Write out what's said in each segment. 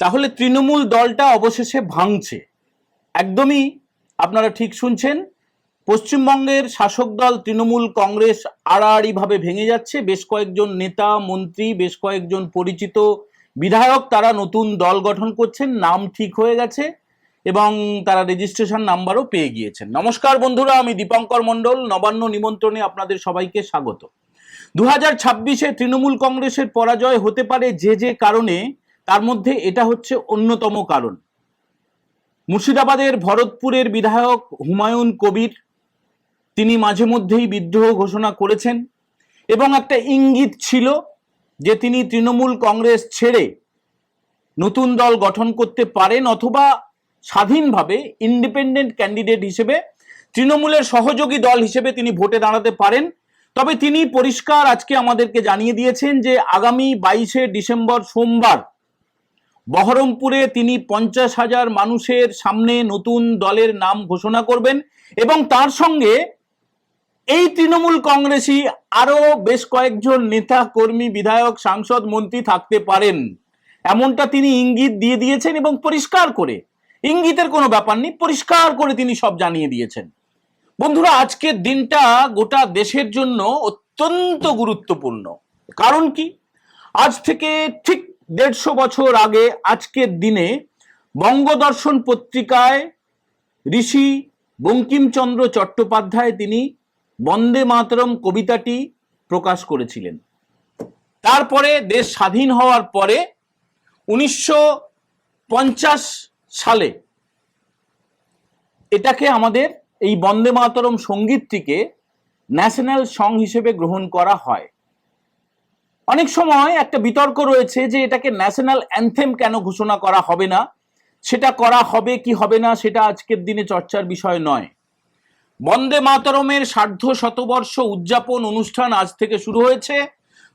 তাহলে তৃণমূল দলটা অবশেষে ভাঙছে। একদমই আপনারা ঠিক শুনছেন, পশ্চিমবঙ্গের শাসক দল তৃণমূল কংগ্রেস আড়াআড়িভাবে ভেঙে যাচ্ছে। বেশ কয়েকজন নেতা, মন্ত্রী, বেশ কয়েকজন পরিচিত বিধায়ক তারা নতুন দল গঠন করছেন, নাম ঠিক হয়ে গেছে এবং তারা রেজিস্ট্রেশন নাম্বারও পেয়ে গিয়েছেন। নমস্কার বন্ধুরা, আমি দীপঙ্কর মণ্ডল, নবান্ন নিমন্ত্রণে আপনাদের সবাইকে স্বাগত। দু হাজার ছাব্বিশে তৃণমূল কংগ্রেসের পরাজয় হতে পারে যে যে কারণে তার মধ্যে এটা হচ্ছে অন্যতম কারণ। মুর্শিদাবাদের ভরতপুরের বিধায়ক হুমায়ুন কবির, তিনি মাঝে মধ্যেই বিদ্রোহ ঘোষণা করেছেন এবং একটা ইঙ্গিত ছিল যে তিনি তৃণমূল কংগ্রেস ছেড়ে নতুন দল গঠন করতে পারেন অথবা স্বাধীনভাবে ইন্ডিপেন্ডেন্ট ক্যান্ডিডেট হিসেবে তৃণমূলের সহযোগী দল হিসেবে তিনি ভোটে দাঁড়াতে পারেন। তবে তিনি পরিষ্কার আজকে আমাদেরকে জানিয়ে দিয়েছেন যে আগামী বাইশে ডিসেম্বর সোমবার বহরমপুরে তিনি পঞ্চাশ হাজার মানুষের সামনে নতুন দলের নাম ঘোষণা করবেন এবং তার সঙ্গে এই তৃণমূল কংগ্রেসই আরও বেশ কয়েকজন নেতা কর্মী, বিধায়ক, সাংসদ, মন্ত্রী থাকতে পারেন। এমনটা তিনি ইঙ্গিত দিয়ে দিয়েছেন এবং পরিষ্কার করে। ইঙ্গিতের কোনো ব্যাপার নেই, পরিষ্কার করে তিনি সব জানিয়ে দিয়েছেন। বন্ধুরা, আজকের দিনটা গোটা দেশের জন্য অত্যন্ত গুরুত্বপূর্ণ। কারণ কি? আজ থেকে ঠিক দেড়শো বছর আগে আজকের দিনে বঙ্গদর্শন পত্রিকায় ঋষি বঙ্কিমচন্দ্র চট্টোপাধ্যায় তিনি বন্দে মাতরম কবিতাটি প্রকাশ করেছিলেন। তারপরে দেশ স্বাধীন হওয়ার পরে উনিশশো পঞ্চাশ সালে এটাকে আমাদের এই বন্দে মাতরম সঙ্গীতটিকে ন্যাশনাল সং হিসেবে গ্রহণ করা হয়। অনেক সময় একটা বিতর্ক রয়েছে যে এটাকে ন্যাশনাল অ্যান্থেম কেন ঘোষণা করা হবে না? সেটা করা হবে কি হবে না সেটা আজকের দিনে চর্চার বিষয় নয়। বন্দে মাতরমের সার্ধ শতবর্ষ উদযাপন অনুষ্ঠান আজ থেকে শুরু হয়েছে।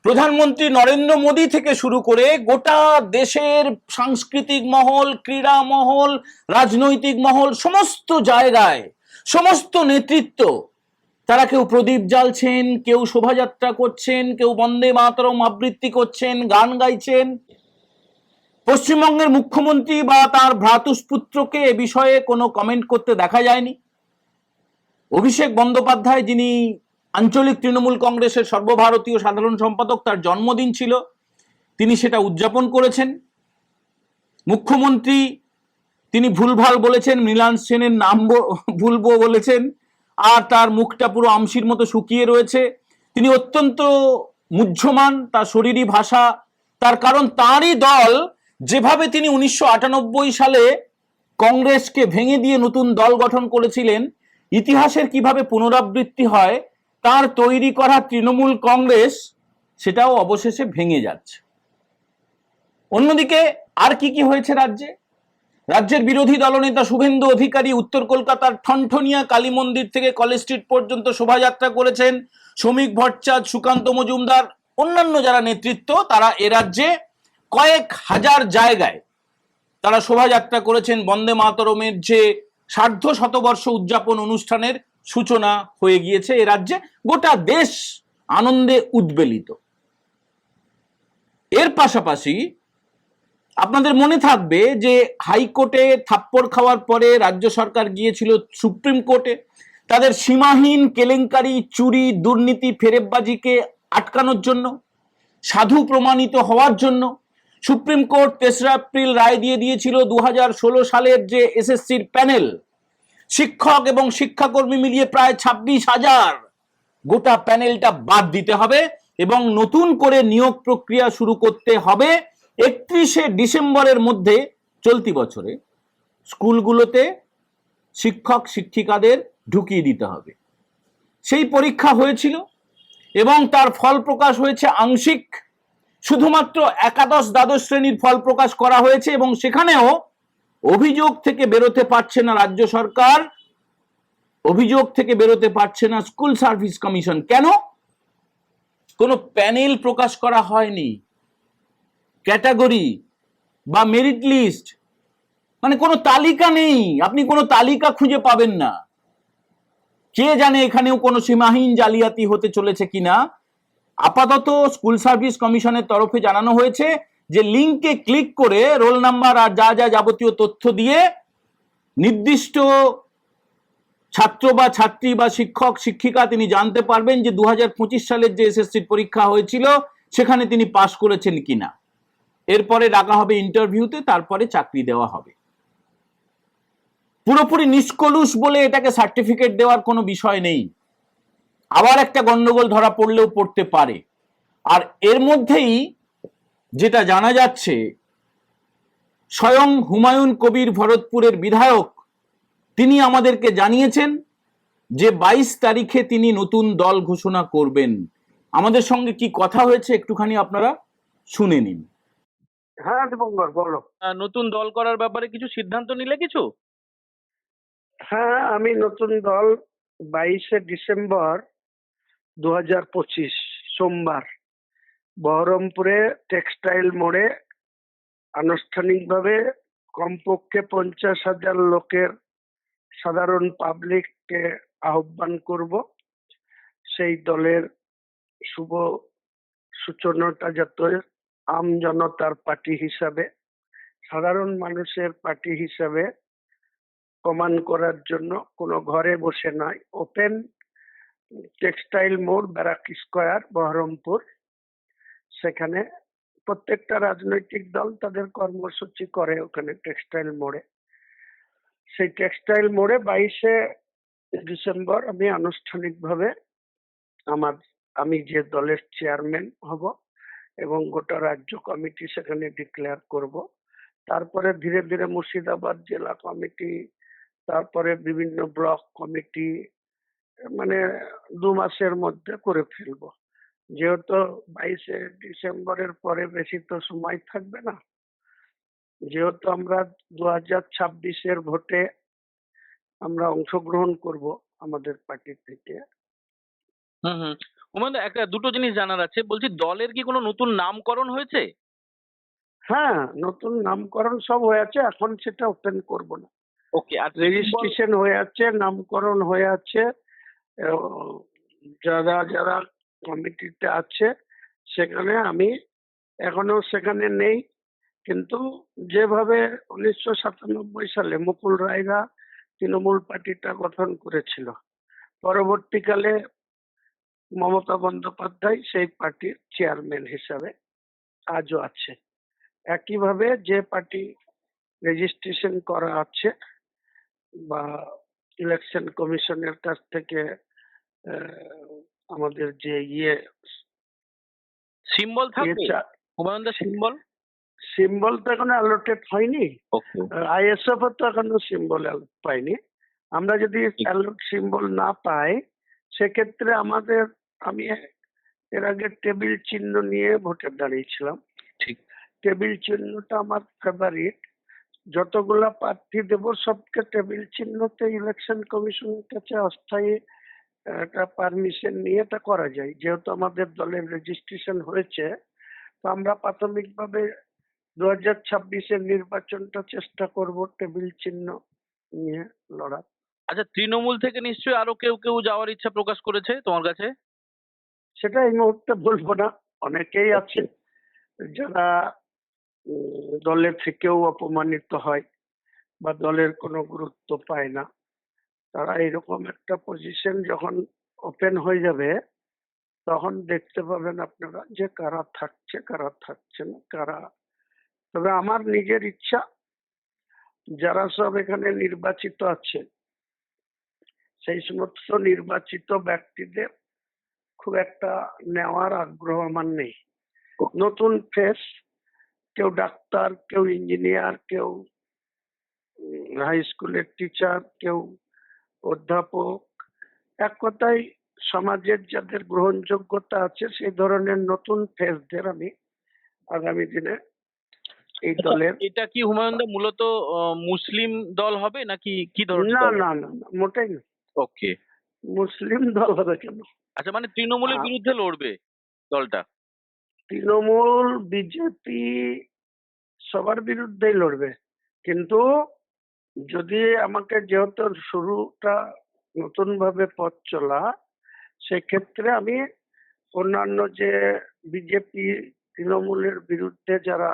প্রধানমন্ত্রী নরেন্দ্র মোদী থেকে শুরু করে গোটা দেশের সাংস্কৃতিক মহল, ক্রীড়া মহল, রাজনৈতিক মহল, সমস্ত জায়গায়, সমস্ত নেতৃত্ব তারা কেউ প্রদীপ জ্বালছেন, কেউ শোভাযাত্রা করছেন, কেউ বন্দে মাতরম আবৃত্তি করছেন, গান গাইছেন। পশ্চিমবঙ্গের মুখ্যমন্ত্রী বা তার ভ্রাতুষ্পুত্রকে এ বিষয়ে কোনো কমেন্ট করতে দেখা যায়নি। অভিষেক বন্দ্যোপাধ্যায়, যিনি আঞ্চলিক তৃণমূল কংগ্রেসের সর্বভারতীয় সাধারণ সম্পাদক, তার জন্মদিন ছিল, তিনি সেটা উদযাপন করেছেন। মুখ্যমন্ত্রী, তিনি ভুলভাল বলেছেন মৃলান সেনের নাম ভুলবো বলেছেন। আর তার মুখটা পুরো আমসির মতো শুকিয়ে রয়েছে। তিনি অত্যন্ত মুহ্যমান, তার শরীরী ভাষা, তার কারণ তারই দল যেভাবে তিনি উনিশশো আটানব্বই সালে কংগ্রেসকে ভেঙে দিয়ে নতুন দল গঠন করেছিলেন, ইতিহাসের কীভাবে পুনরাবৃত্তি হয়, তার তৈরি করা তৃণমূল কংগ্রেস, সেটাও অবশেষে ভেঙে যাচ্ছে। অন্যদিকে আর কি কি হয়েছে রাজ্যে? রাজ্যের বিরোধী দলনেতা শুভেন্দু অধিকারী উত্তর কলকাতার ঠনঠনিয়া কালী মন্দির থেকে কলেজ স্ট্রিট পর্যন্ত শোভাযাত্রা করেছেন শ্রমিক ভট্টাচার্য, সুকান্ত মজুমদার, অন্যান্য যারা নেতৃত্ব, তারা এ রাজ্যে কয়েক হাজার জায়গায় তারা শোভাযাত্রা করেছেন। বন্দে মাতরমের যে সার্ধ শতবর্ষ উদযাপন অনুষ্ঠানের সূচনা হয়ে গিয়েছে এ রাজ্যে। গোটা দেশ আনন্দে উদ্বেলিত। এর পাশাপাশি আপনাদের মনে থাকবে যে হাইকোর্টে থাপ্পড় খাওয়ার পরে রাজ্য সরকার গিয়েছিল সুপ্রিম কোর্টে। তাদের সীমাহীন কেলেঙ্কারি, চুরি, দুর্নীতি, ফেরেববাজিকে আটকানোর জন্য, সাধু প্রমাণিত হওয়ার জন্য সুপ্রিম কোর্ট তেসরা এপ্রিল রায় দিয়ে দিয়েছিল দু হাজার ষোলো সালের যে এসএসসির প্যানেল। শিক্ষক এবং শিক্ষাকর্মী মিলিয়ে প্রায় ছাব্বিশ হাজার গোটা প্যানেলটা বাদ দিতে হবে এবং নতুন করে নিয়োগ প্রক্রিয়া শুরু করতে হবে একত্রিশে ডিসেম্বরের মধ্যে চলতি বছরে স্কুলগুলোতে শিক্ষক শিক্ষিকাদের ঢুকিয়ে দিতে হবে। সেই পরীক্ষা হয়েছিল এবং তার ফল প্রকাশ হয়েছে আংশিক। শুধুমাত্র একাদশ দ্বাদশ শ্রেণির ফল প্রকাশ করা হয়েছে এবং সেখানেও অভিযোগ থেকে বেরোতে পারছে না রাজ্য সরকার। অভিযোগ থেকে বেরোতে পারছে না স্কুল সার্ভিস কমিশন। কেন? কোনো প্যানেল প্রকাশ করা হয়নি। ক্যাটাগরি বা মেরিট লিস্ট মানে কোনো তালিকা নেই। আপনি কোনো তালিকা খুঁজে পাবেন না। কে জানে এখানেও কোনো সীমাহীন জালিয়াতি হতে চলেছে কিনা? আপাতত স্কুল সার্ভিস কমিশনের তরফে জানানো হয়েছে যে লিঙ্কে ক্লিক করে রোল নাম্বার আর যা যা যাবতীয় তথ্য দিয়ে নির্দিষ্ট ছাত্র বা ছাত্রী বা শিক্ষক, শিক্ষিকা তিনি জানতে পারবেন যে দু হাজার পঁচিশ সালের যে এসএসসির পরীক্ষা হয়েছিল, সেখানে তিনি পাশ করেছেন কিনা। এরপরে ডাকা হবে ইন্টারভিউতে তারপরে চাকরি দেওয়া হবে। পুরোপুরি নিষ্কলুষ বলে এটাকে সার্টিফিকেট দেওয়ার কোনো বিষয় নেই। আবার একটা গন্ডগোল ধরা পড়লেও পড়তে পারে। আর এর মধ্যেই যেটা জানা যাচ্ছে, স্বয়ং হুমায়ুন কবির ভরতপুরের বিধায়ক, তিনি আমাদেরকে জানিয়েছেন যে বাইশ তারিখে তিনি নতুন দল ঘোষণা করবেন। আমাদের সঙ্গে কি কথা হয়েছে একটুখানি আপনারা শুনে নিন। হ্যাঁ দীপঙ্কর বলো। নতুন দল করার ব্যাপারে কিছু সিদ্ধান্ত নিলে কিছু? হ্যাঁ আমি নতুন দল বাইশে ডিসেম্বর দু হাজার পঁচিশ সোমবার। বহরমপুরে টেক্সটাইল মোড়ে আনুষ্ঠানিকভাবে কমপক্ষে পঞ্চাশ হাজার লোকের সাধারণ পাবলিককে আহ্বান করব। সেই দলের শুভ সূচনাটা যাতে আম জনতার পার্টি হিসাবে, সাধারণ মানুষের পার্টি হিসাবে প্রমাণ করার জন্য কোনো ঘরে বসে নয় ওপেন টেক্সটাইল মোড়, ব্যারাক স্কোয়ার, বহরমপুর। সেখানে প্রত্যেকটা রাজনৈতিক দল তাদের কর্মসূচি করে ওখানে টেক্সটাইল মোড়ে। সেই টেক্সটাইল মোড়ে বাইশে ডিসেম্বর আমি আনুষ্ঠানিকভাবে আমার, আমি যে দলের চেয়ারম্যান হব এবং গোটা রাজ্য কমিটি সেখানে ডিক্লেয়ার করব। তারপরে ধীরে ধীরে মুর্শিদাবাদ জেলা কমিটি, তারপরে বিভিন্ন ব্লক কমিটি মানে দু মাসের মধ্যে করে ফেলব। যেহেতু বাইশে ডিসেম্বরের পরে বেশি তো সময় থাকবে না, যেহেতু আমরা দু হাজার ছাব্বিশের ভোটে আমরা অংশগ্রহণ করব আমাদের পার্টি থেকে। হুম একটা দুটো জিনিস জানার আছে। বলছি দলের কি কোনো নতুন নামকরণ হয়েছে? হ্যাঁ নতুন নামকরণ সব হয়ে আছে এখন সেটা ওপেন করব না। ওকে আর রেজিস্ট্রেশন হয়ে আছে নামকরণ হয়ে আছে যারা যারা কমিটিতে আছে সেখানে আমি এখনও সেখানে নেই। কিন্তু যেভাবে উনিশশো সাতানব্বই সালে মুকুল রায়রা তৃণমূল পার্টিটা গঠন করেছিল পরবর্তীকালে মমতা বন্দ্যোপাধ্যায় সেই পার্টির চেয়ারম্যান হিসাবে আজও আছে। একইভাবে যে পার্টি রেজিস্ট্রেশন করা আছে বা ইলেকশন কমিশনের কাছ থেকে আমাদের যে ইয়ে সিম্বল থাকবে? হুমায়ুন সিম্বল? সিম্বল তো এখনও অ্যালোটেড হয়নি। আইএসএফ তো এখনও সিম্বল পাইনি আমরা যদি অ্যালোট সিম্বল না পাই সেক্ষেত্রে আমাদের আমি এর আগে টেবিল চিহ্ন নিয়ে ভোটে দাঁড়িয়েছিলাম। ঠিক। টেবিল চিহ্নটা আমার ফেভারিট যতগুলা প্রার্থী দেব সবকে টেবিল চিহ্নতে ইলেকশন কমিশনের কাছে অস্থায়ী একটা পারমিশন নিয়ে এটা করা যায়। যেহেতু আমাদের দলের রেজিস্ট্রেশন হয়েছে তো আমরা প্রাথমিকভাবে দু হাজার ছাব্বিশের নির্বাচনটা চেষ্টা করব টেবিল চিহ্ন নিয়ে লড়া আচ্ছা তৃণমূল থেকে নিশ্চয়ই আরও কেউ কেউ যাওয়ার ইচ্ছা প্রকাশ করেছে তোমার কাছে? সেটা এই মুহূর্তে বলব না। অনেকেই আছে যারা উম, দলে থেকেও অপমানিত হয় বা দলের কোনো গুরুত্ব পায় না। তারা এরকম একটা পজিশন যখন ওপেন হয়ে যাবে তখন দেখতে পাবেন আপনারা যে কারা থাকছে কারা থাকছে না কারা। তবে আমার নিজের ইচ্ছা যারা সব এখানে নির্বাচিত আছে সেই সমস্ত নির্বাচিত ব্যক্তিদের খুব একটা নেওয়ার আগ্রহ আমার নেই। নতুন ফেস কেউ ডাক্তার কেউ ইঞ্জিনিয়ার কেউ হাই স্কুলের টিচার কেউ অধ্যাপক। এক কথায় সমাজের যাদের গ্রহণযোগ্যতা আছে সেই ধরনের নতুন ফেসদের আমি আগামী দিনে এই দলের এটা কি হুমায়ুন দা মূলত মুসলিম দল হবে নাকি কি ধরনের না না না মোটেই না। ওকে। মুসলিম দল হবে কেন? আচ্ছা মানে তৃণমূলের বিরুদ্ধে লড়বে দলটা? তৃণমূল বিজেপি সবার বিরুদ্ধেই লড়বে। কিন্তু যদি আমাকে যেহেতু শুরুটা নতুন ভাবে পথ চলা সেক্ষেত্রে আমি অন্যান্য যে বিজেপি তৃণমূলের বিরুদ্ধে যারা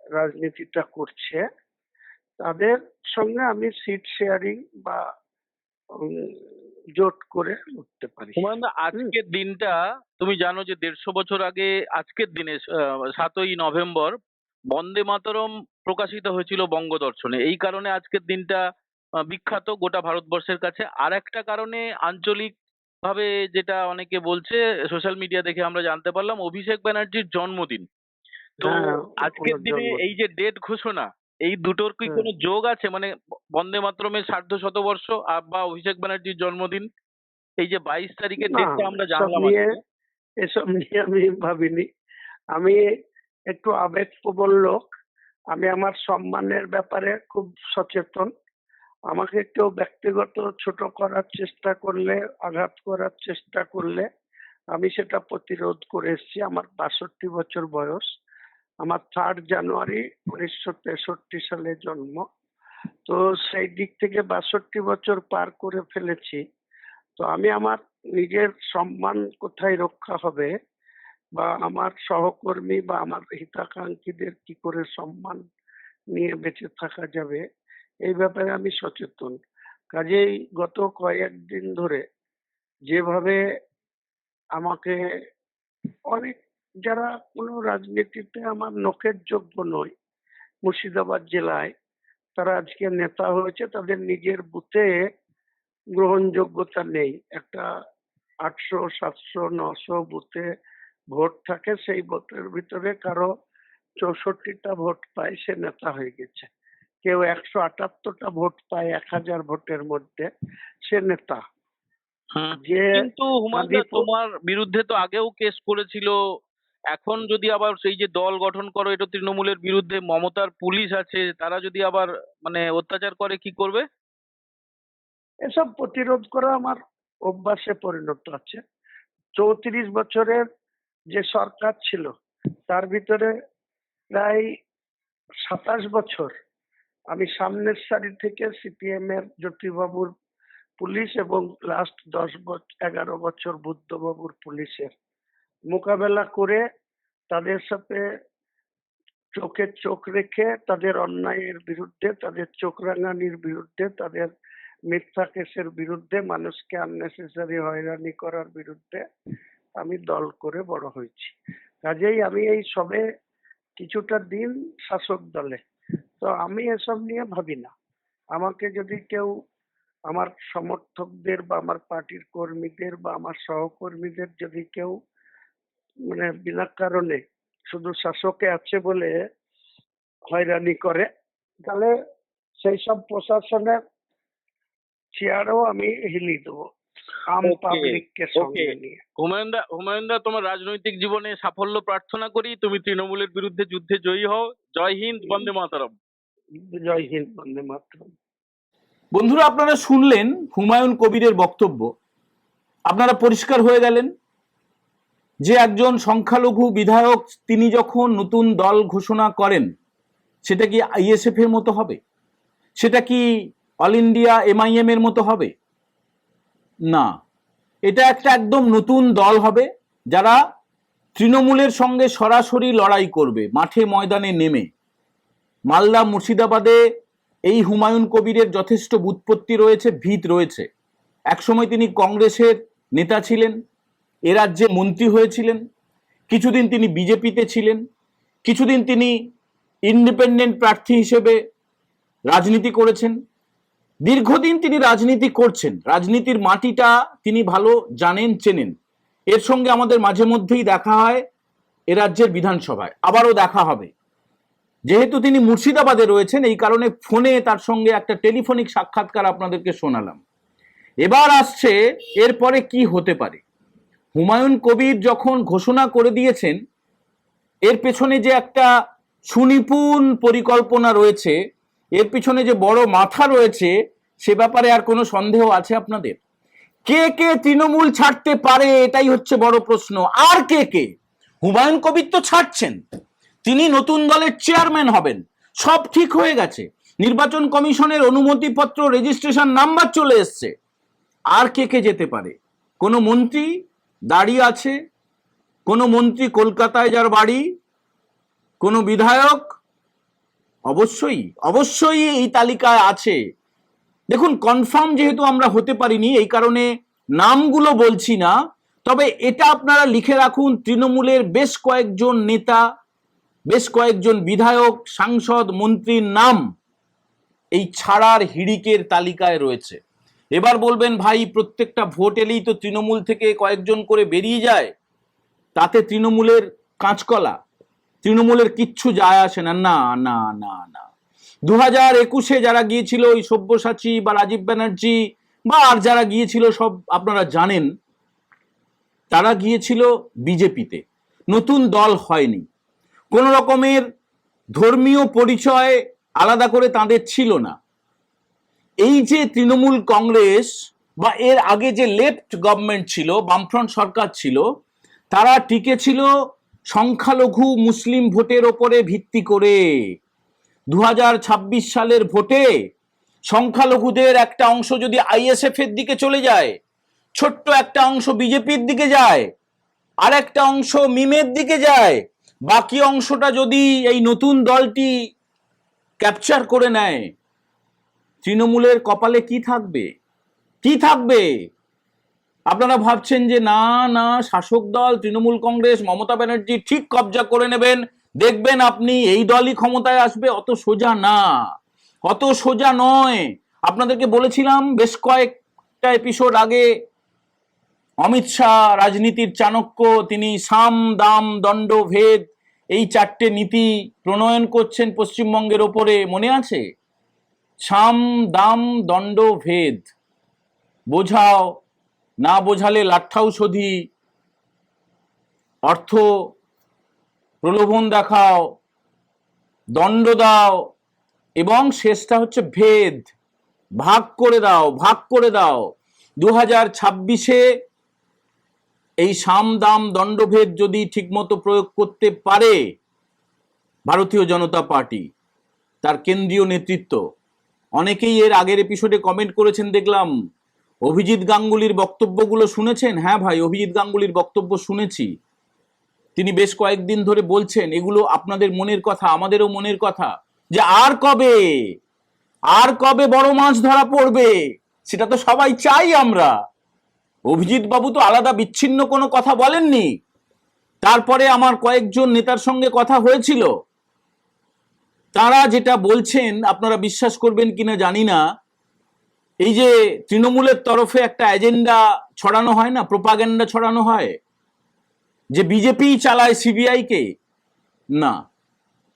রাজনীতিটা করছে তাদের সঙ্গে আমি সিট শেয়ারিং বা জোট করে উঠতে পারি। হুমায়ুন আজকের দিনটা তুমি জানো যে দেড়শো বছর আগে আজকের দিনে সাতই নভেম্বর বন্দে মাতরম প্রকাশিত হয়েছিল বঙ্গদর্শনে। এই কারণে আজকের দিনটা বিখ্যাত গোটা ভারতবর্ষের কাছে। আর একটা কারণে আঞ্চলিক ভাবে যেটা অনেকে বলছে সোশ্যাল মিডিয়া দেখে আমরা জানতে পারলাম অভিষেক ব্যানার্জির জন্মদিন। তো হ্যাঁ, আজকের দিনে এই যে ডেট ঘোষণা এই দুটোর কি হ্যাঁ। কোনো যোগ আছে? মানে বন্দে মাতরমের সার্ধ শতবর্ষ আর বা অভিষেক ব্যানার্জির জন্মদিন? এই যে বাইশ তারিখের ডেটটা আমরা জানলাম। এসব নিয়ে আমি ভাবিনি। আমি একটু আবেগপ্রবণ লোক। আমি আমার সম্মানের ব্যাপারে খুব সচেতন। আমাকে কেউ ব্যক্তিগত ছোট করার চেষ্টা করলে আঘাত করার চেষ্টা করলে আমি সেটা প্রতিরোধ করে এসেছি। আমার বাষট্টি বছর বয়স। আমার থার্ড জানুয়ারি উনিশশো তেষট্টি সালে জন্ম। তো সেই দিক থেকে বাষট্টি বছর পার করে ফেলেছি। তো আমি আমার নিজের সম্মান কোথায় রক্ষা হবে বা আমার সহকর্মী বা আমার হিতাকাঙ্ক্ষীদের কি করে সম্মান নিয়ে বেঁচে থাকা যাবে, এই ব্যাপারে আমি সচেতন। কাজেই গত কয়েকদিন ধরে যেভাবে আমাকে অনেক যারা কোনো রাজনীতিতে আমার নখের যোগ্য নয় মুর্শিদাবাদ জেলায় তারা আজকে নেতা হয়েছে তাদের নিজের বুথে গ্রহণযোগ্যতা নেই একটা আটশো সাতশো নশো বুথে ভোট থাকে সেই ভোটের ভিতরে কারও চৌষট্টিটা ভোট পায় সে নেতা হয়ে গেছে কেউ একশো আটাত্তরটা ভোট পায় এক হাজার ভোটের মধ্যে সে নেতা হুম। যে কিন্তু হুমায়ুন তোমার বিরুদ্ধে তো আগেও কেস করেছিল এখন যদি আবার সেই যে দল গঠন করো, এটা তৃণমূলের বিরুদ্ধে মমতার পুলিশ আছে, তারা যদি আবার মানে অত্যাচার করে, কি করবে? এসব প্রতিরোধ করা আমার অভ্যাসে পরিণত আছে। চৌত্রিশ বছরের যে সরকার ছিল, তার ভিতরে প্রায় সাতাশ বছর আমি সামনের সারি থেকে সিপিএম এর জ্যোতিবাবুর পুলিশ এবং লাস্ট দশ বছর এগারো বছর বুদ্ধবাবুর পুলিশের মোকাবেলা করে তাদের সাথে চোখে চোখ রেখে তাদের অন্যায়ের বিরুদ্ধে, তাদের চোখ রাঙানির বিরুদ্ধে, তাদের মিথ্যা কেসের বিরুদ্ধে, মানুষকে আননেসেসারি হয়রানি করার বিরুদ্ধে আমি দল করে বড় হয়েছি। কাজেই আমি এই সবে কিছুটা দিন শাসক দলে। তো আমি এসব নিয়ে ভাবি না। আমাকে যদি কেউ আমার সমর্থকদের বা আমার পার্টির কর্মীদের বা আমার সহকর্মীদের যদি কেউ মানে বিনা কারণে শুধু শাসকে আছে বলে হয়রানি করে তাহলে সেই সব প্রশাসনের চেয়ারও আমি হিলি দেবো আম পাবলিককে সঙ্গে নিয়ে। হুমায়ুন দা তোমার রাজনৈতিক জীবনে সাফল্য প্রার্থনা করি তুমি তৃণমূলের বিরুদ্ধে যুদ্ধে জয়ী হও। জয় হিন্দ বন্দে মাতরম। জয় হিন্দ বন্দে মাতরম। বন্ধুরা আপনারা শুনলেন হুমায়ুন কবিরের বক্তব্য। আপনারা পরিষ্কার হয়ে গেলেন। যে একজন সংখ্যালঘু বিধায়ক তিনি যখন নতুন দল ঘোষণা করেন, সেটা কি আইএসএফ এর মতো হবে? সেটা কি অল ইন্ডিয়া এমআইএম এর মতো হবে? না। এটা একটা একদম নতুন দল হবে যারা তৃণমূলের সঙ্গে সরাসরি লড়াই করবে, মাঠে ময়দানে নেমে। মালদা মুর্শিদাবাদে এই হুমায়ুন কবিরের যথেষ্ট বুৎপত্তি রয়েছে, ভিত রয়েছে। একসময় তিনি কংগ্রেসের নেতা ছিলেন এ রাজ্যে মন্ত্রী হয়েছিলেন, কিছুদিন তিনি বিজেপিতে ছিলেন, কিছুদিন তিনি ইন্ডিপেন্ডেন্ট প্রার্থী হিসেবে রাজনীতি করেছেন, দীর্ঘদিন তিনি রাজনীতি করছেন, রাজনীতির মাটিটা তিনি ভালো জানেন, চেনেন। এর সঙ্গে আমাদের মাঝে মধ্যেই দেখা হয় এ রাজ্যের বিধানসভায়, আবারও দেখা হবে। যেহেতু তিনি মুর্শিদাবাদে রয়েছেন, এই কারণে ফোনে তার সঙ্গে একটা টেলিফোনিক সাক্ষাৎকার আপনাদেরকে শোনালাম। এবার আসছে এরপরে কি হতে পারে। হুমায়ুন কবির যখন ঘোষণা করে দিয়েছেন, এর পেছনে যে একটা সুনিপুণ পরিকল্পনা রয়েছে, এর পিছনে যে বড় মাথা রয়েছে, সে ব্যাপারে আর কোনো সন্দেহ আছে আপনাদের? কে কে তৃণমূল ছাড়তে পারে, এটাই হচ্ছে বড় প্রশ্ন। আর কে কে? হুমায়ুন কবির তো ছাড়ছেন। তিনি নতুন দলের চেয়ারম্যান হবেন। সব ঠিক হয়ে গেছে। নির্বাচন কমিশনের অনুমতিপত্র, রেজিস্ট্রেশন নাম্বার চলে এসছে। আর কে কে যেতে পারে? কোনো মন্ত্রী? দাঁড়িয়ে আছে। কোনো মন্ত্রী কলকাতায় যার বাড়ি, কোনো বিধায়ক অবশ্যই অবশ্যই এই তালিকায় আছে। দেখুন কনফার্ম যেহেতু আমরা হতে পারিনি, এই কারণে নামগুলো বলছি না, তবে এটা আপনারা লিখে রাখুন, তৃণমূলের বেশ কয়েকজন নেতা, বেশ কয়েকজন বিধায়ক, সাংসদ, মন্ত্রীর নাম এই ছাড়ার হিড়িকের তালিকায় রয়েছে। এবার বলবেন, ভাই, প্রত্যেকটা ভোট এলেই তো তৃণমূল থেকে কয়েকজন করে বেরিয়ে যায়। তাতে তৃণমূলের কাঁচকলা, তৃণমূলের কিচ্ছু যায় আসে না। না না না না। দু হাজার একুশে যারা গিয়েছিল ওই সব্যসাচী বা রাজীব ব্যানার্জি, বা আর যারা গিয়েছিল সব আপনারা জানেন, তারা গিয়েছিল বিজেপিতে। নতুন দল হয়নি। কোন রকমের ধর্মীয় পরিচয় আলাদা করে তাদের ছিল না। এই যে তৃণমূল কংগ্রেস বা এর আগে যে লেফট গভর্নমেন্ট ছিল, বামফ্রন্ট সরকার ছিল, তারা টিকে ছিল সংখ্যালঘু মুসলিম ভোটের ওপরে ভিত্তি করে। দু হাজার ছাব্বিশ সালের ভোটে সংখ্যালঘুদের একটা অংশ যদি আইএসএফ এর দিকে চলে যায়, ছোট্ট একটা অংশ বিজেপির দিকে যায়, আর একটা অংশ মিমের দিকে যায়, বাকি অংশটা যদি এই নতুন দলটি ক্যাপচার করে নেয় তৃণমূলের কপালে কি থাকবে? কি থাকবে? আপনারা ভাবছেন যে না না, শাসক দল, তৃণমূল কংগ্রেস, মমতা ব্যানার্জি ঠিক কবজা করে নেবেন। দেখবেন আপনি এই দলই ক্ষমতায় আসবে, অত সোজা না। অত সোজা নয়। আপনাদেরকে বলেছিলাম বেশ কয়েকটা এপিসোড আগে, অমিত শাহ, রাজনীতির চাণক্য, তিনি সাম, দাম, দণ্ড, ভেদ, এই চারটে নীতি প্রণয়ন করছেন পশ্চিমবঙ্গের ওপরে। মনে আছে? সাম দাম দণ্ড ভেদ। বোঝাও, না বোঝালে লাঠাও শোধি অর্থ, প্রলোভন দেখাও, দণ্ড দাও, এবং শেষটা হচ্ছে ভেদ। ভাগ করে দাও, ভাগ করে দাও। দু হাজার ছাব্বিশে এই সাম দাম দণ্ডভেদ যদি ঠিকমতো প্রয়োগ করতে পারে, ভারতীয় জনতা পার্টি, তার কেন্দ্রীয় নেতৃত্ব অনেকেই এর আগের এপিসোডে কমেন্ট করেছেন, দেখলাম। অভিজিৎ গাঙ্গুলির বক্তব্যগুলো শুনেছেন? হ্যাঁ ভাই, অভিজিৎ গাঙ্গুলির বক্তব্য শুনেছি। তিনি বেশ কয়েকদিন ধরে বলছেন, এগুলো আপনাদের মনের কথা, আমাদেরও মনের কথা, যে আর কবে? আর কবে বড় মাছ ধরা পড়বে? সেটা তো সবাই চাই আমরা। অভিজিৎ বাবু তো আলাদা বিচ্ছিন্ন কোনো কথা বলেননি। তারপরে আমার কয়েকজন নেতার সঙ্গে কথা হয়েছিল। তারা যেটা বলছেন, আপনারা বিশ্বাস করবেন কিনা জানি না। এই যে তৃণমূলের তরফে একটা এজেন্ডা ছড়ানো হয় না প্রোপাগেন্ডা ছড়ানো হয়, যে বিজেপি চালায় সিবিআই কে না,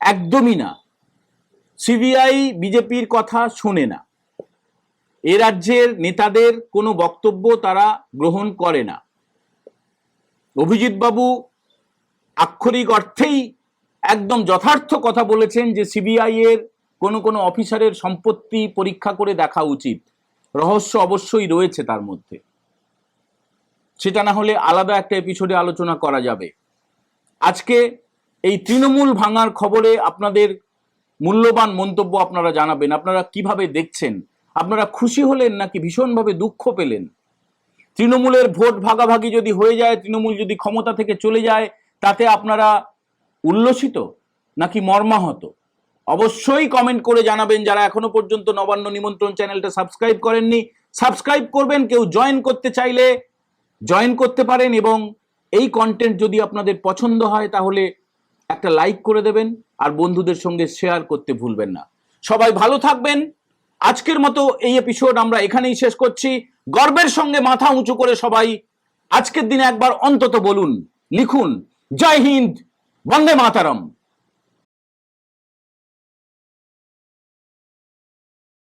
একদমই না। সিবিআই বিজেপির কথা শোনে না। এ রাজ্যের নেতাদের কোনো বক্তব্য তারা গ্রহণ করে না। অভিজিৎ বাবু আক্ষরিক অর্থেই একদম যথার্থ কথা বলেছেন যে সিবিআই এর কোনো কোনো অফিসারের সম্পত্তি পরীক্ষা করে দেখা উচিত। রহস্য অবশ্যই রয়েছে তার মধ্যে। সেটা না হলে আলাদা একটা এপিসোডে আলোচনা করা যাবে। আজকে এই তৃণমূল ভাঙার খবরে আপনাদের মূল্যবান মন্তব্য আপনারা জানাবেন। আপনারা কীভাবে দেখছেন? আপনারা খুশি হলেন নাকি ভীষণভাবে দুঃখ পেলেন? তৃণমূলের ভোট ভাগাভাগি যদি হয়ে যায়, তৃণমূল যদি ক্ষমতা থেকে চলে যায়, তাতে আপনারা উল্লসিত নাকি মর্মাহত? অবশ্যই কমেন্ট করে জানাবেন। যারা এখনও পর্যন্ত নবান্ন নিমন্ত্রণ চ্যানেলটা সাবস্ক্রাইব করেননি সাবস্ক্রাইব করবেন। কেউ জয়েন করতে চাইলে জয়েন করতে পারেন এবং এই কন্টেন্ট যদি আপনাদের পছন্দ হয়, তাহলে একটা লাইক করে দেবেন আর বন্ধুদের সঙ্গে শেয়ার করতে ভুলবেন না। সবাই ভালো থাকবেন। আজকের মতো এই এপিসোড আমরা এখানেই শেষ করছি। গর্বের সঙ্গে মাথা উঁচু করে সবাই আজকের দিনে একবার অন্তত বলুন, লিখুন, জয় হিন্দ। বন্দে মাতারম